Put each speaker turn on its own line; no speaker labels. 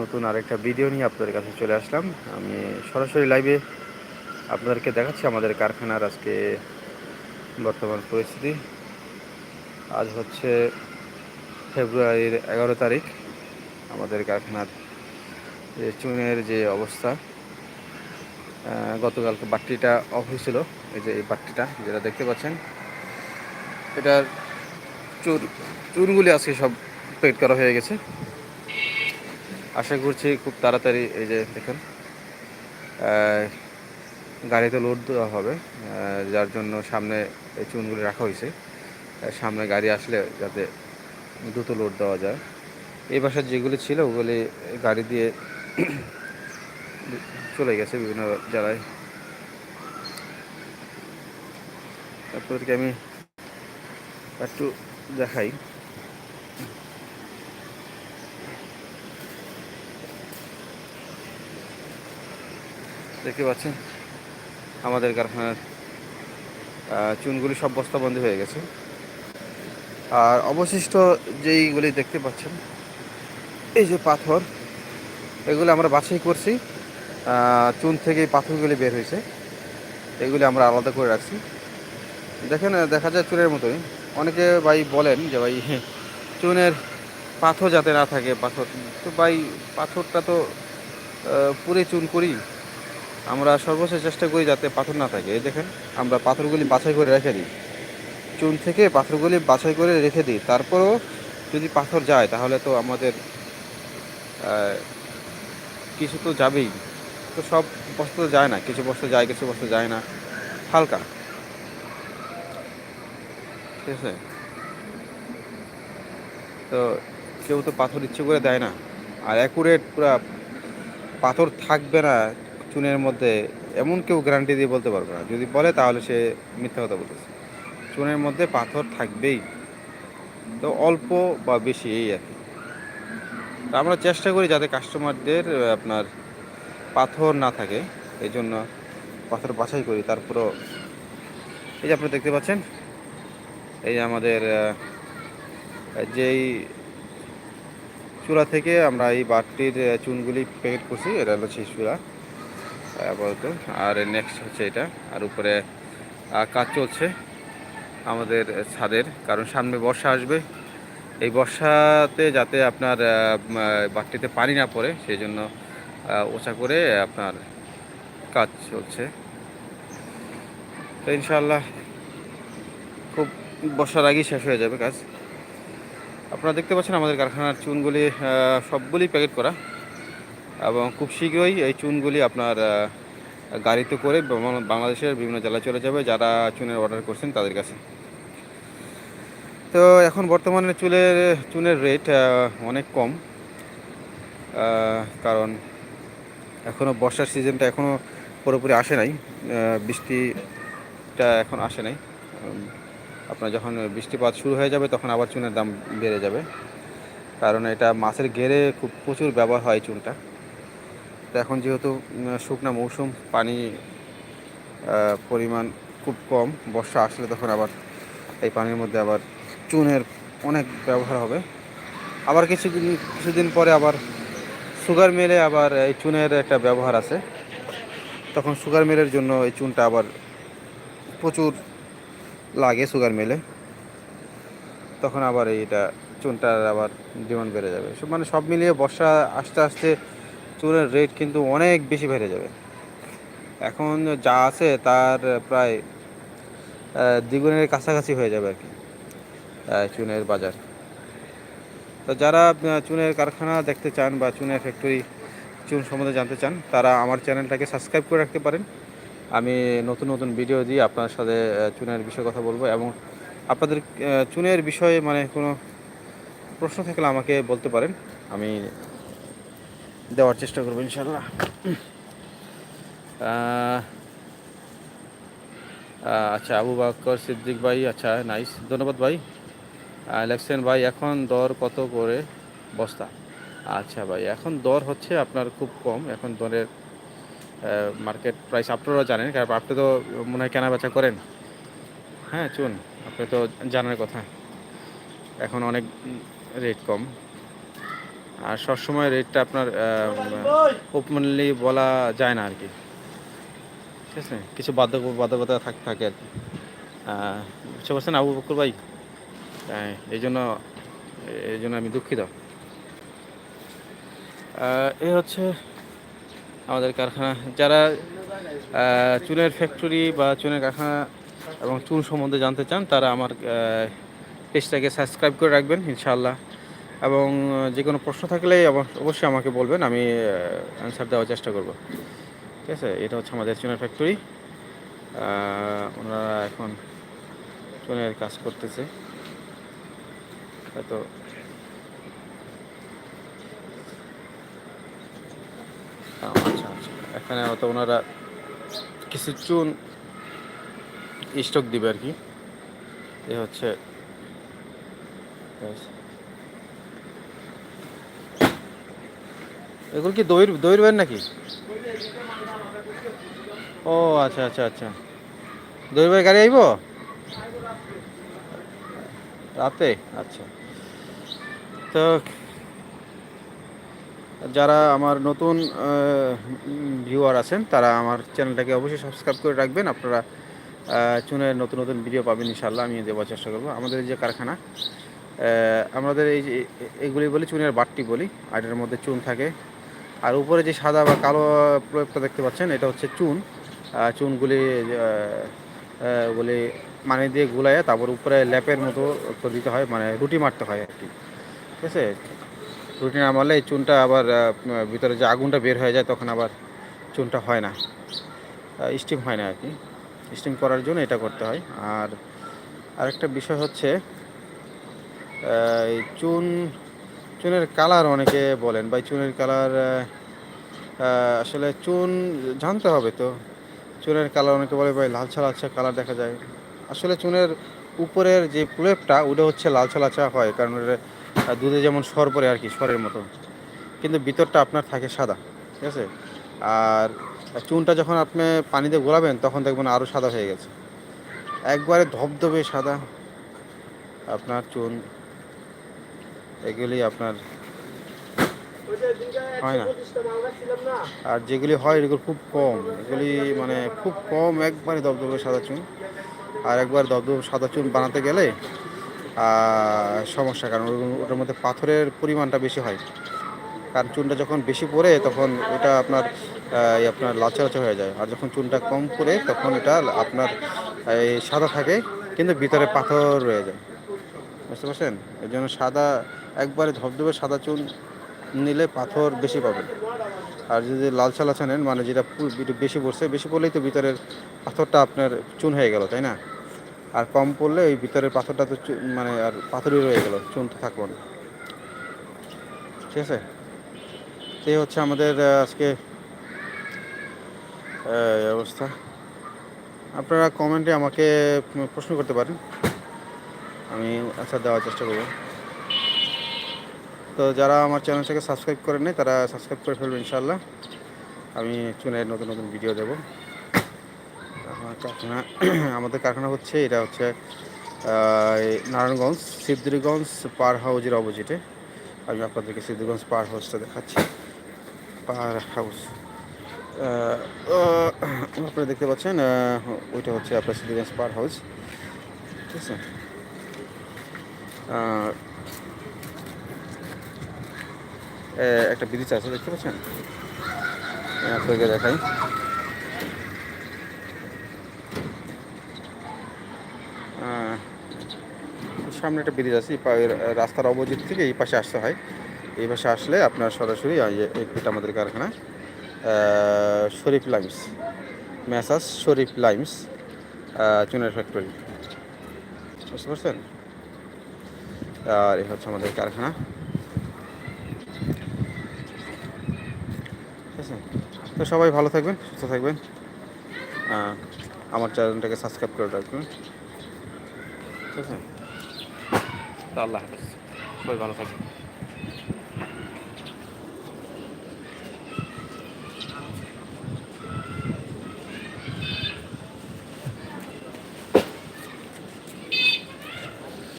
নতুন আরেকটা ভিডিও নিয়ে আপনাদের কাছে চলে আসলাম। আমি সরাসরি লাইভে আপনাদেরকে দেখাচ্ছি আমাদের কারখানার আজকে বর্তমান পরিস্থিতি। আজ হচ্ছে ফেব্রুয়ারির এগারো তারিখ। আমাদের কারখানার যে চুনের যে অবস্থা গতকালকে বাট্টিটা অফ হয়েছিল। এই যে এই বাট্টিটা যেটা দেখতে পাচ্ছেন, এটার চুন চুনগুলি আজকে সব পেট করা হয়ে গেছে। আশা করছি খুব তাড়াতাড়ি এই যে দেখেন গাড়িতে লোড দেওয়া হবে যার জন্য সামনে এই চুনগুলি রাখা হয়েছে। সামনে গাড়ি আসলে যাতে দ্রুত লোড দেওয়া যায়। এই বাসার যেগুলি ছিল, ওগুলি গাড়ি দিয়ে চলে গেছে বিভিন্ন জেলায় আপনাদেরকে আমি একটু দেখাই। দেখতে পাচ্ছেন, আমাদের কারখানার চুনগুলি সব বস্তাবন্দি হয়ে গেছে। আর অবশিষ্ট যেইগুলি দেখতে পাচ্ছেন, এই যে পাথর, এগুলো আমরা বাছাই করছি। চুন থেকে পাথরগুলি বের হয়েছে, এগুলি আমরা আলাদা করে রাখছি। দেখেন, দেখা যায় চুনের মতোই। অনেকে ভাই বলেন যে ভাই, চুনের পাথর যাতে না থাকে, পাথর। তো ভাই, পাথরটা তো পুরে চুন করি। আমরা সর্বশেষ চেষ্টা করি যাতে পাথর না থাকে। এই দেখেন, আমরা পাথরগুলি বাছাই করে রেখে দিই। চুন থেকে পাথরগুলি বাছাই করে রেখে দিই। তারপরও যদি পাথর যায়, তাহলে তো আমাদের কিছু তো যাবেই। তো সব বস্তু যায় না। কিছু বস্তু যায়, কিছু বস্তু যায় না। হালকা। ঠিক আছে? তো কেউ তো পাথর ইচ্ছে করে দেয় না। আর অ্যাকুরেট পুরা পাথর থাকবে না। চুনের মধ্যে এমন কেউ গ্যারান্টি দিয়ে বলতে পারবে না। যদি বলে, তাহলে সে মিথ্যা কথা বলতেছে। চুনের মধ্যে পাথর থাকবেই। তো অল্প বা বেশি, এই আর কি। আমরা চেষ্টা করি যাতে কাস্টমারদের আপনার পাথর না থাকে। এই জন্য পাথর বাছাই করি। তারপরও এই যে আপনারা দেখতে পাচ্ছেন, এই আমাদের যেই চূড়া থেকে আমরা এই বাটটির চুনগুলি প্যাকেট করছি, এটা হলো সেই চূড়া। আপাতত। আর নেক্সট হচ্ছে এটা। আর উপরে কাজ চলছে আমাদের ছাদের, কারণ সামনে বর্ষা আসবে। এই বর্ষাতে যাতে আপনার বাটটিতে পানি না পড়ে, সেই জন্য ওচা করে আপনার কাজ চলছে। তো ইনশাল্লাহ খুব বর্ষার আগেই শেষ হয়ে যাবে কাজ। আপনারা দেখতে পাচ্ছেন আমাদের কারখানার চুনগুলি সবগুলি প্যাকেট করা। এবং খুব শীঘ্রই এই চুনগুলি আপনার গাড়িতে করে বাংলাদেশের বিভিন্ন জেলায় চলে যাবে যারা চুনের অর্ডার করছেন তাদের কাছে। তো এখন বর্তমানে চুলের, চুনের রেট অনেক কম কারণ এখনও বর্ষার সিজনটা এখনও পুরোপুরি আসে নাই বৃষ্টিটা এখন আসে নাই। আপনার যখন বৃষ্টিপাত শুরু হয়ে যাবে তখন আবার চুনের দাম বেড়ে যাবে, কারণ এটা মাছের গেরে খুব প্রচুর ব্যবহার হয় চুনটা। তো এখন যেহেতু শুকনা মৌসুম, পানি পরিমাণ খুব কম, বর্ষা আসলে তখন আবার এই পানির মধ্যে আবার চুনের অনেক ব্যবহার হবে। আবার কিছুদিন কিছুদিন পরে আবার সুগার মিলে আবার এই চুনের একটা ব্যবহার আছে। তখন সুগার মিলের জন্য এই চুনটা আবার প্রচুর লাগে সুগার মিলে। তখন আবার এইটা, চুনটার আবার ডিমান্ড বেড়ে যাবে। মানে সব মিলিয়ে বর্ষা আস্তে আস্তে চুনের রেট কিন্তু অনেক বেশি বেড়ে যাবে। এখন যা আছে তার প্রায় দ্বিগুণের কাছাকাছি হয়ে যাবে আর কি চুনের বাজার। তো যারা চুনের কারখানা দেখতে চান বা চুনের ফ্যাক্টরি চুন সম্বন্ধে জানতে চান, তারা আমার চ্যানেলটাকে সাবস্ক্রাইব করে রাখতে পারেন। আমি নতুন নতুন ভিডিও দিয়ে আপনার সাথে চুনের বিষয়ে কথা বলব এবং আপনাদের চুনের বিষয়ে মানে কোনো প্রশ্ন থাকলে আমাকে বলতে পারেন। আমি দেওয়ার চেষ্টা করব, ইনশাল্লাহ। আচ্ছা আবু বাকর সিদ্দিক ভাই আচ্ছা নাইস ধন্যবাদ ভাই। লেখছেন, ভাই, এখন দর কত করে বস্তা? আচ্ছা ভাই, এখন দর হচ্ছে আপনার খুব কম। এখন দরের মার্কেট প্রাইস আপনারাও জানেন, কারণ আপনি তো মনে হয় কেনা বেচা করেন। হ্যাঁ চুন আপনি তো জানার কথা। এখন অনেক রেট কম। আর সবসময় রেটটা আপনার ওপেনলি বলা যায় না আর কি। ঠিক আছে? কিছু বাধ্য বাধ্যকতা থাক- থাকে আর কি। বুঝতে পারছেন আবু বকর ভাই? হ্যাঁ, এই জন্য এই জন্য আমি দুঃখিত। এই হচ্ছে আমাদের কারখানা। যারা চুনের ফ্যাক্টরি বা চুনের কারখানা এবং চুন সম্বন্ধে জানতে চান তারা আমার পেজটাকে সাবস্ক্রাইব করে রাখবেন ইনশাআল্লাহ। এবং যে কোনো প্রশ্ন থাকলে অব- অবশ্যই আমাকে বলবেন, আমি অ্যান্সার দেওয়ার চেষ্টা করব। ঠিক আছে? এটা হচ্ছে আমাদের চুনের ফ্যাক্টরি ওনারা এখন চুনের কাজ করতেছে। হয়তো আচ্ছা আচ্ছা। এখানে হয়তো ওনারা কিছু চুন স্টক দিবে আর কি। এ হচ্ছে এগুলো কি দইর দইয়ের ব্যান নাকি? ও আচ্ছা আচ্ছা আচ্ছা। দইয়ের ভাই গাড়ি আইব? রাতে? আচ্ছা। তো যারা আমার নতুন ভিউয়ার আছেন, তারা আমার চ্যানেলটাকে অবশ্যই সাবস্ক্রাইব করে রাখবেন। আপনারা চুনের নতুন নতুন ভিডিও পাবেন ইনশাল্লাহ আমি দেওয়ার চেষ্টা করব। আমাদের যে কারখানা আমাদের এই যে এগুলি বলি, চুনের বাটটি বলি। আর এটার মধ্যে চুন থাকে। আর উপরে যে সাদা বা কালো প্রয়োগটা দেখতে পাচ্ছেন এটা হচ্ছে চুন। চুনগুলি আহ, মানে দিয়ে গুলাইয়ে তারপর উপরে ল্যাপের মতো দিতে হয় মানে রুটি মারতে হয় আর কি। ঠিক আছে? রুটি না মারলে এই চুনটা আবার ভিতরে যে আগুনটা বের হয়ে যায় তখন আবার চুনটা হয় না। স্টিম হয় না আর কি। স্টিম করার জন্য এটা করতে হয়। আর আরেকটা বিষয় হচ্ছে চুন চুনের কালার অনেকে বলেন, ভাই চুনের কালার আসলে চুন জানতে হবে তো। চুনের কালার অনেকে বলে, ভাই লালচা লালচা কালার দেখা যায়। আসলে চুনের উপরের যে প্রলেপটা ওটা হচ্ছে লালচা লালচা হয়, কারণ ওটা দুধে যেমন সর পরে আর কি, সরের মতো। কিন্তু ভিতরটা আপনার থাকে সাদা, ঠিক আছে? আর চুনটা যখন আপনি পানিতে গোলাবেন, তখন দেখবেন আরও সাদা হয়ে গেছে। একবারে ধবধবে সাদা আপনার চুন। এগুলি আপনার হয় না। আর যেগুলি হয় এগুলো খুব কম। এগুলি মানে খুব কম একবারে দবদবে সাদা চুন। আর একবার দবদবে সাদা চুন বানাতে গেলে সমস্যা, কারণ ওটার মধ্যে পাথরের পরিমাণটা বেশি হয়। কারণ চুনটা যখন বেশি পড়ে, তখন ওটা আপনার আপনার লাচা হয়ে যায়। আর যখন চুনটা কম পড়ে, তখন এটা আপনার সাদা থাকে, কিন্তু ভিতরে পাথর রয়ে যায়। বুঝতে পারছেন? এর জন্য সাদা, একবারে ধবধবে সাদা চুন নিলে পাথর বেশি পাবেন। আর যদি লালচা লাচা নেন মানে যেটা বেশি পড়ছে, বেশি পড়লেই তো ভিতরের পাথরটা আপনার চুন হয়ে গেল, তাই না? আর কম পড়লে ওই ভিতরের পাথরটা তো মানে আর পাথরই রয়ে গেল, চুন তো থাকব না। ঠিক আছে? এই হচ্ছে আমাদের আজকে অবস্থা। আপনারা কমেন্টে আমাকে প্রশ্ন করতে পারেন। আমি অ্যান্সার দেওয়ার চেষ্টা করব। তো যারা আমার চ্যানেলটাকে সাবস্ক্রাইব করেন নাই, তারা সাবস্ক্রাইব করে ফেলবেন ইনশাল্লাহ আমি চুনের নতুন নতুন ভিডিও দেবো। আমার কারখানা, আমাদের কারখানা হচ্ছে, এটা হচ্ছে নারায়ণগঞ্জ, সিদ্ধিরগঞ্জ পার হাউজের অপোজিটে আমি আপনাদেরকে সিদ্ধিরগঞ্জ পার হাউসটা দেখাচ্ছি। পার হাউস আপনারা দেখতে পাচ্ছেন ওইটা হচ্ছে আপনার সিদ্ধিরগঞ্জ পার হাউস ঠিক আছে? একটা ব্রিজ আছে, দেখতে পাচ্ছেন? আপনাকে দেখাই। সামনে একটা ব্রিজ আছে রাস্তার অপোজিট থেকে এই পাশে আসতে হয়। এই পাশে আসলে আপনার সরাসরি এই এটা আমাদের কারখানা। শরীফ লাইমস ম্যাসাজ শরীফ লাইমস চুনের ফ্যাক্টরি। বুঝতে পারছেন? আর এ হচ্ছে আমাদের কারখানা। ঠিক আছে? তো সবাই ভালো থাকবেন, সুস্থ থাকবেন। আমার চ্যানেলটাকে সাবস্ক্রাইব করে রাখবেন। ঠিক আছে? আল্লাহ হাফিজ। সবাই ভালো থাকবেন।